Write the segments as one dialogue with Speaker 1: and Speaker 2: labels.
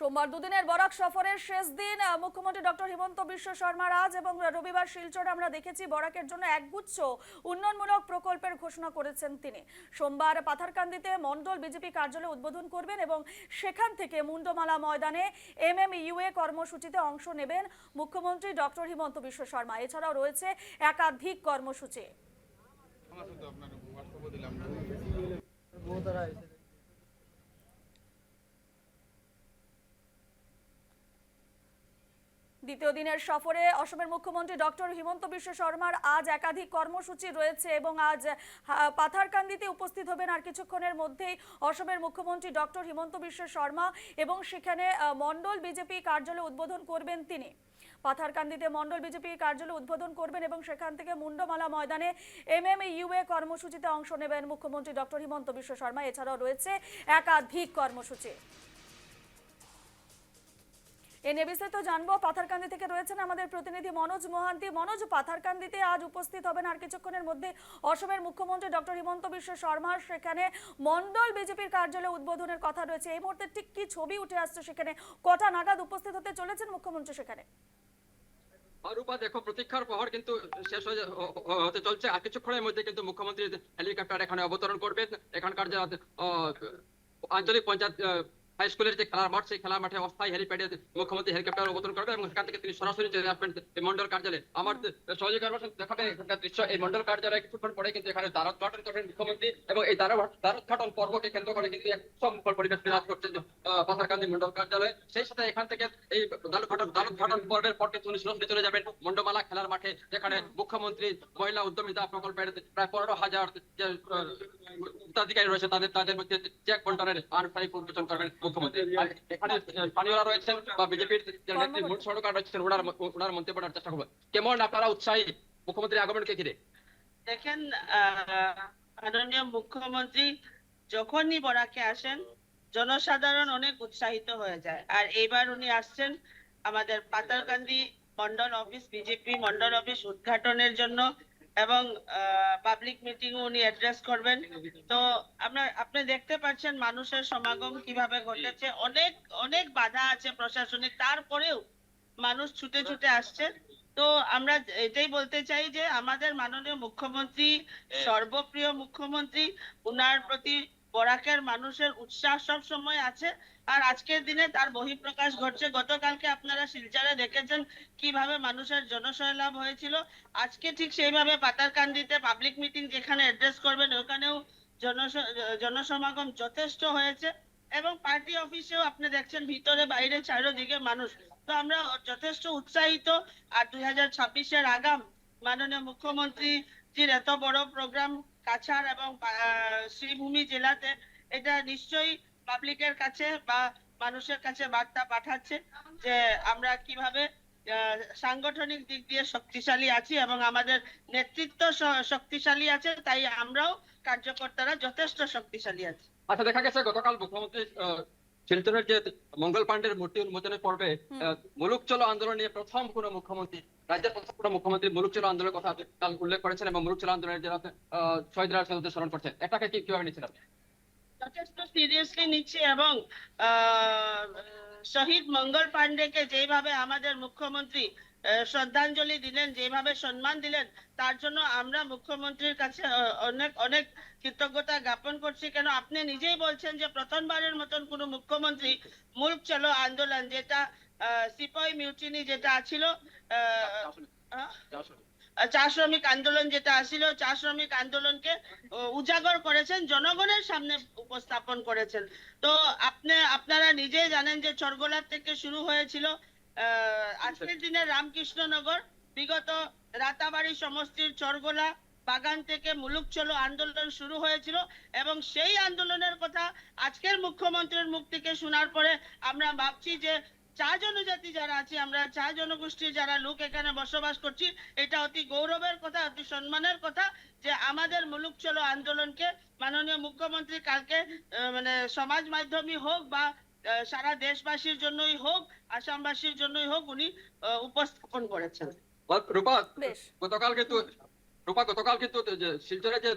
Speaker 1: সোমবার দুদিনের বরাক সফরের শেষ দিন মুখ্যমন্ত্রী ডক্টর হিমন্ত বিশ্ব শর্মার আজ এবং রবিবার শিলচরে আমরা দেখেছি বরাকের জন্য একগুচ্ছ উন্নয়নমূলক প্রকল্পের ঘোষণা করেছেন তিনি। সোমবার পাথারকান্দিতে মন্ডল বিজেপি কার্যালয় উদ্বোধন করবেন এবং সেখান থেকে মুন্ডমালা ময়দানে এমএমইউএ কর্মসূচিতে অংশ নেবেন মুখ্যমন্ত্রী ডক্টর হিমন্ত বিশ্ব শর্মা। এছাড়াও রয়েছে একাধিক কর্মসূচি
Speaker 2: আমার শুধু আপনার হোয়াটসঅ্যাপে দিলাম
Speaker 1: দ্বিতীয় দিনের সফরে অসমের মুখ্যমন্ত্রী ডক্টর হিমন্ত বিশ্ব শর্মার আজ একাধিক কর্মসূচি রয়েছে এবং আজ পাথারকান্দিতে উপস্থিত হবেন আর কিছুক্ষণের মধ্যেই অসমের মুখ্যমন্ত্রী ডক্টর হিমন্ত বিশ্ব শর্মা এবং সেখানে মণ্ডল বিজেপি কার্যালয় উদ্বোধন করবেন তিনি। পাথারকান্দিতে মণ্ডল বিজেপি কার্যালয় উদ্বোধন করবেন এবং সেখান থেকে মুন্ডমালা ময়দানে এমএমইউএ কর্মসূচিতে অংশ নেবেন মুখ্যমন্ত্রী ডক্টর হিমন্ত বিশ্ব শর্মা। এছাড়াও রয়েছে একাধিক কর্মসূচি। এ বিস্তারিত জানব, পাথারকান্দি থেকে রয়েছেন আমাদের প্রতিনিধি মনোজ মোহান্তি। মনোজ, পাথারকান্দিতে আজ উপস্থিত হবেন আর কিছুক্ষণের মধ্যে অসমের মুখ্যমন্ত্রী ডক্টর হিমন্ত বিশ্ব শর্মা। সেখানে মন্ডল বিজেপির কার্যালয় উদ্বোধনের কথা রয়েছে। এই মুহূর্তে ঠিক কি ছবি উঠে আসছে সেখানে? কটা নাগাদ উপস্থিত হতে চলেছেন মুখ্যমন্ত্রী সেখানে?
Speaker 3: রূপা দেখো, প্রতীক্ষার প্রহর কিন্তু শেষ হতে চলছে। আর কিছুক্ষণের মধ্যে কিন্তু মুখ্যমন্ত্রী হেলিকপ্টার এখানে অবতরণ করবেন। এখানকার যে আঞ্চলিক পঞ্চায়েত হাই স্কুলের যে খেলার মাঠ সেই খেলার মাঠে অস্থায়ী হেলিপ্যাডে মুখ্যমন্ত্রী হেলিকপ্টার অবতরণ করবে এবং সেখান থেকে তিনি সরাসরি চলে আসবেন এই মন্ডল কার্যালয়ে। আমার সহযোগী কর্মসূচি দেখাবে এখানকার দৃশ্য এই মন্ডল কার্যালয়ে কিছুক্ষণ পরে কিন্তু এখানে দ্বারোদ্ঘাটন করবেন মুখ্যমন্ত্রী এবং এই দ্বারো- দ্বারোদ্ঘাটন পর্বকে কেন্দ্র করে কিন্তু এক সম্মুখর পরিবেশ বিরাজ করছে পাথারকান্দি মন্ডল কার্যালয়ে। সেই সাথে এখান থেকে এই দ্বারোদ্ঘাটন দ্বারোদ্ঘাটন পর্বের পর কিন্তু সরাসরি চলে যাবেন মন্ডমালা খেলার মাঠে যেখানে মুখ্যমন্ত্রী মহিলা উদ্যমিতা প্রকল্পের প্রায় পনেরো হাজার যে আহ, রয়েছে তাদের তাদের মধ্যে চেক বন্টনের আনুষ্ঠানিক উদ্বোধন করবেন মুখ্যমন্ত্রী। এখানে আহ, স্থানীয়রা রয়েছেন বা বিজেপির মূল সড়কার রয়েছেন ওনার ওনার মন্তব্য চেষ্টা করবেন। কেমন আপনারা উৎসাহী? মুখ্যমন্ত্রীর আগমনকে ঘিরে?
Speaker 4: দেখেন আহ, মাননীয় মুখ্যমন্ত্রী যখনই বরাকে আসেন জনসাধারণ অনেক উৎসাহিত হয়ে যায়। আর এইবার উনি আসছেন আমাদের Patharkandi mandal office BJP mandal office উদ্ঘাটনের জন্য। এবং পাবলিক মিটিং উনি অ্যাড্রেস করবেন। তো আপনার, আপনি দেখতে পাচ্ছেন মানুষের সমাগম কীভাবে ঘটেছে। অনেক অনেক বাধা আছে প্রশাসনিক তারপরেও মানুষ ছুটে ছুটে আসছে। তো আমরা এটাই বলতে চাই যে আমাদের মাননীয় মুখ্যমন্ত্রী, সর্বপ্রিয় মুখ্যমন্ত্রী, উনার প্রতি বরাকের মানুষের উৎসাহ সব সময় আছে। আর আজকের দিনে তার বহিঃপ্রকাশ ঘটছে। গতকালকে আপনারা শিলচরে দেখেছেন কীভাবে মানুষের জনসয়লাভ হয়েছিল। আজকে ঠিক সেইভাবে পাতারকান্দিতে পাবলিক মিটিং যেখানে অ্যাড্রেস করবেন, ওখানেও জনস- জনসমাগম যথেষ্ট হয়েছে। এবং পার্টি অফিসেও আপনি দেখছেন ভিতরে বাইরে চারিদিকে মানুষ। তো আমরা যথেষ্ট উৎসাহিত। আর দুই হাজার ছাব্বিশের আগাম মাননীয় মুখ্যমন্ত্রীজির এত বড় প্রোগ্রাম কাছাড় এবং শ্রীভূমি জেলাতে এটা নিশ্চয়ই পাবলিকের কাছে বা মানুষের কাছে বার্তা পাঠাচ্ছে যে আমরা কীভাবে সাংগঠনিক দিক দিয়ে শক্তিশালী আছি এবং আমাদের নেতৃত্ব শক্তিশালী আছে, তাই আমরাও কার্যকর্তারা যথেষ্ট শক্তিশালী আছি।
Speaker 3: আচ্ছা দেখা গেছে গতকাল মুখ্যমন্ত্রী শিলচরের যে মঙ্গল পাণ্ডের মূর্তি উন্মোচনের পর্বে মুলুক চলো আন্দোলন নিয়ে প্রথম কোন মুখ্যমন্ত্রী রাজ্যের প্রথম কোন মুখ্যমন্ত্রী মুলুক চলো আন্দোলনের কথা কাল উল্লেখ করেছেন এবং মুলুক চলো আন্দোলনের যারা আহ, শহীদরা শহীদদের স্মরণ করছেন এটাকে কি কীভাবে নিচ্ছেন আপনি?
Speaker 4: যথেষ্ট সিরিয়াসলি নিচ্ছে এবং আহ, শহীদ মঙ্গল পাণ্ডেকে যেভাবে আমাদের মুখ্যমন্ত্রী শ্রদ্ধাঞ্জলি দিলেন যেভাবে সম্মান দিলেন তার জন্য আমরা মুখ্যমন্ত্রীর কাছে অনেক অনেক কৃতজ্ঞতা জ্ঞাপন করছি। কেন আপনি নিজেই বলছেন যে প্রথমবারের মতন কোনো মুখ্যমন্ত্রী মুল্ক চলো আন্দোলন যেটা সিপাহী মিউটিনি যেটা ছিল চা শ্রমিক আন্দোলন যেটা আসছিল চা শ্রমিক আন্দোলনকে উজাগর করেছেন জনগণের সামনে উপস্থাপন করেছেন। তো আপনি আপনারা নিজেই জানেন যে চরগোলার থেকে শুরু হয়েছিল আজকের দিনে রামকৃষ্ণনগর, বিগত রাতাবাড়ি সমষ্টির চরগোলা বাগান থেকে মুলুক চলো আন্দোলন শুরু হয়েছিল এবং সেই আন্দোলনের কথা আজকের মুখ্যমন্ত্রীর মুখ থেকে শোনার পরে আমরা ভাবছি যে চা জনজাতি যারা আছি, আমরা চা জনগোষ্ঠীর যারা লোক এখানে বসবাস করছি, এটা অতি গৌরবের কথা, অতি সম্মানের কথা যে আমাদের মুলুক চলো আন্দোলনকে মাননীয় মুখ্যমন্ত্রী কালকে মানে সমাজ মাধ্যমই হোক বা সারা দেশবাসীর জন্যই হোক আসামবাসীর জন্যই হোক উনি আহ, উপস্থাপন করেছেন।
Speaker 3: রূপা
Speaker 1: গতকালকে
Speaker 3: গতকাল কিন্তু রূপা গতকাল কিন্তু শিলচরে যে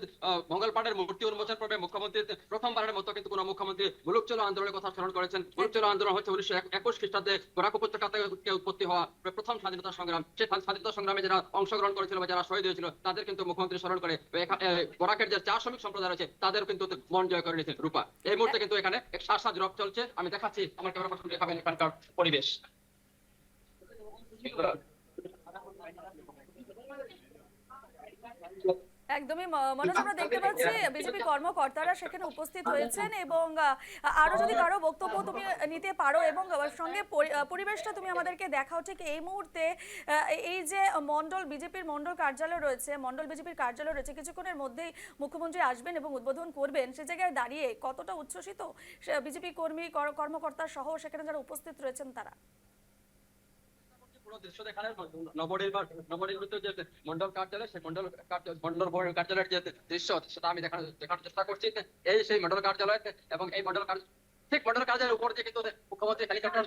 Speaker 3: মঙ্গল পাড়ের মূর্তি উন্মোচন করবে মুখ্যমন্ত্রী প্রথমবারের মতো কিন্তু কোনো মুখ্যমন্ত্রী মুলুক চলো আন্দোলনের কথা স্মরণ করেছেন। মুলুক চলো আন্দোলন হচ্ছে উনিশশো একুশ খ্রিস্টাব্দে বরাক উপত্যকা থেকে উৎপত্তি হওয়া প্রথম স্বাধীনতা সংগ্রাম। সেই স্বাধীনতা সংগ্রামে যারা অংশগ্রহণ করেছিল বা যারা শহীদ হয়েছিল তাদের কিন্তু মুখ্যমন্ত্রী স্মরণ করে বরাকের যে চা শ্রমিক সম্প্রদায় রয়েছে তাদের কিন্তু মন জয় করে নিয়েছেন রূপা। এই মুহূর্তে কিন্তু এখানে এক সাজ রব চলছে। আমি দেখাচ্ছি আমার ক্যামেরা পার্সন দেখাবেন এখানকার পরিবেশ।
Speaker 1: একদমই মনোজ আমরা দেখতে পাচ্ছি বিজেপি কর্মকর্তারা সেখানে উপস্থিত হয়েছেন এবং আরও যদি কারও বক্তব্য তুমি নিতে পারো এবং সঙ্গে পরিবেশটা তুমি আমাদেরকে দেখাও ঠিক এই মুহূর্তে এই যে মন্ডল বিজেপির মন্ডল কার্যালয় রয়েছে মন্ডল বিজেপির কার্যালয় রয়েছে কিছুক্ষণের মধ্যেই মুখ্যমন্ত্রী আসবেন এবং উদ্বোধন করবেন সে জায়গায় দাঁড়িয়ে কতটা উচ্ছ্বসিত বিজেপি কর্মী কর্মকর্তা সহ সেখানে যারা উপস্থিত রয়েছেন তারা?
Speaker 3: পুরো দৃশ্য দেখালে নবনির্বাণ নবনির্মিত যে মন্ডল কার্যালয় সেই মন্ডল মন্ডল কার্যালয়ের যে দৃশ্য, সেটা আমি দেখানোর দেখানোর চেষ্টা করছি। এই সেই মন্ডল কার্যালয় এবং এই মন্ডল কার্য ঠিক মন্ডল কার্যালয়ের উপর দিয়ে কিন্তু মুখ্যমন্ত্রী হেলিকপ্টার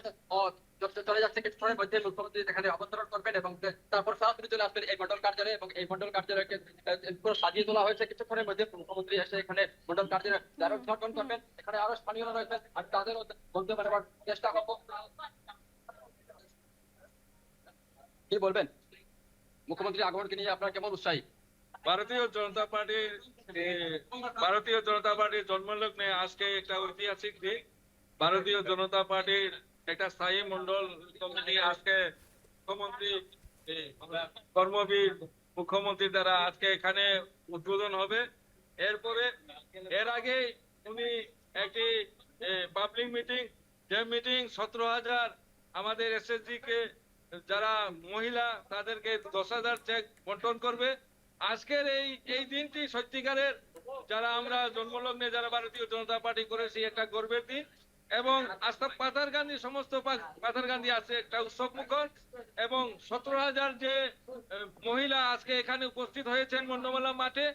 Speaker 3: চলে যাচ্ছে কিছুক্ষণের মধ্যে মুখ্যমন্ত্রী এখানে অবতরণ করবেন এবং তারপর সরাসরি চলে আসবেন এই মন্ডল কার্যালয়ে এবং এই মন্ডল কার্যালয়কে পুরো সাজিয়ে তোলা হয়েছে। কিছুক্ষণের মধ্যে মুখ্যমন্ত্রী এসে এখানে মন্ডল কার্যালয় দ্বার উদ্ঘাটন করবেন। এখানে আরও স্থানীয়রা রয়েছেন আর বলতে পারবার চেষ্টা করব। কি বলবেন? মুখ্যমন্ত্রী আগমনকে নিয়ে আপনার কেমন উৎসাহী?
Speaker 5: ভারতীয় জনতা পার্টির ভারতীয় জনতা পার্টির জন্মলগ্নে আজকে একটা ঐতিহাসিক দিন। ভারতীয় জনতা পার্টির একটা স্থায়ী মন্ডল কমিটি আজকে মুখ্যমন্ত্রী কর্মবীর মুখ্যমন্ত্রী দ্বারা আজকে এখানে উদ্বোধন হবে। এরপরে, এর আগে উনি একটি পাবলিক মিটিং যে মিটিং সতেরো হাজার আমাদের এসএসজি কে যারা মহিলা, তাদেরকে দশ হাজার চেক বন্টন করবে আজকের এই এই দিনটি সত্যিকারের যারা আমরা জন্মলগ্নে, যারা ভারতীয় জনতা পার্টি করেছি একটা গর্বের দিন এবং আস্থা পাথার গান্ধী, সমস্ত পাথার গান্ধী আছে একটা উৎসব মুখর এবং সতেরো হাজার যে মহিলা আজকে এখানে উপস্থিত হয়েছেন মন্ডমালা মাঠে,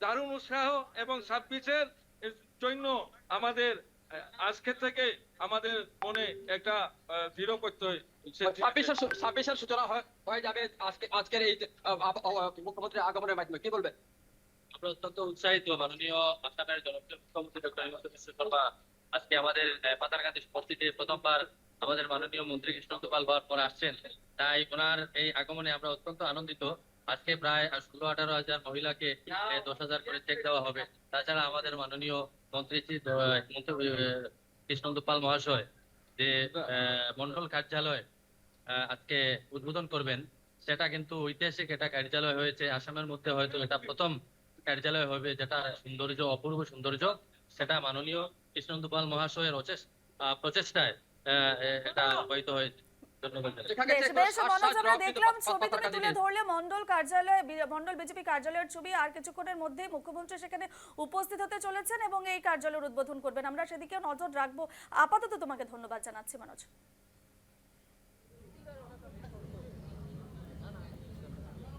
Speaker 5: দারুণ উৎসাহ এবং ছাব্বিশের জন্য আমাদের আজকে থেকে আমাদের মনে একটা দৃঢ় সৃষ্টি হয়েছে।
Speaker 3: ছাব্বিশের সূচনা হয়ে যাবে আজকে আজকের এই আগমনের মাধ্যমে। কি
Speaker 6: আমরা অত্যন্ত উৎসাহিত মাননীয় আসামের জনপ্রিয় মুখ্যমন্ত্রী ডক্টর হিমন্ত বিশ্ব শর্মা। আজকে আমাদের পাতারকান্দি উপস্থিতি প্রথমবার আমাদের মাননীয় মন্ত্রী কৃষ্ণন্ত পাল হওয়ার পর আসছেন। তাই ওনার এই আগমনে আমরা অত্যন্ত আনন্দিত। আজকে প্রায় ষোলো আঠারো হাজার মহিলাকে দশ হাজার করে চেক দেওয়া হবে। তাছাড়া আমাদের মাননীয় মন্ত্রী শ্রী দ- হিমন্ত আহ, কৃষ্ণন্ত পাল মহাশয় যে মন্ডল কার্যালয় আজকে উদ্বোধন করবেন সেটা কিন্তু ঐতিহাসিক একটা কার্যালয় হয়েছে। আসামের মধ্যে হয়তো এটা প্রথম কার্যালয় হবে যেটা সৌন্দর্য অপূর্ব সৌন্দর্য সেটা মাননীয় কৃষ্ণন্দু পাল মহাশয়ের প্রচেষ্টায় এটা হয়তো হয়েছে।
Speaker 1: দেখলাম ছবি তুমি তুলে ধরলে মন্ডল কার্যালয় মন্ডল বিজেপি কার্যালয়ের ছবি আর কিছুক্ষণের মধ্যেই মুখ্যমন্ত্রী সেখানে উপস্থিত হতে চলেছেন এবং এই কার্যালয়ের উদ্বোধন করবেন। আমরা সেদিকেও নজর রাখব। আপাতত তোমাকে ধন্যবাদ জানাচ্ছি মনোজ।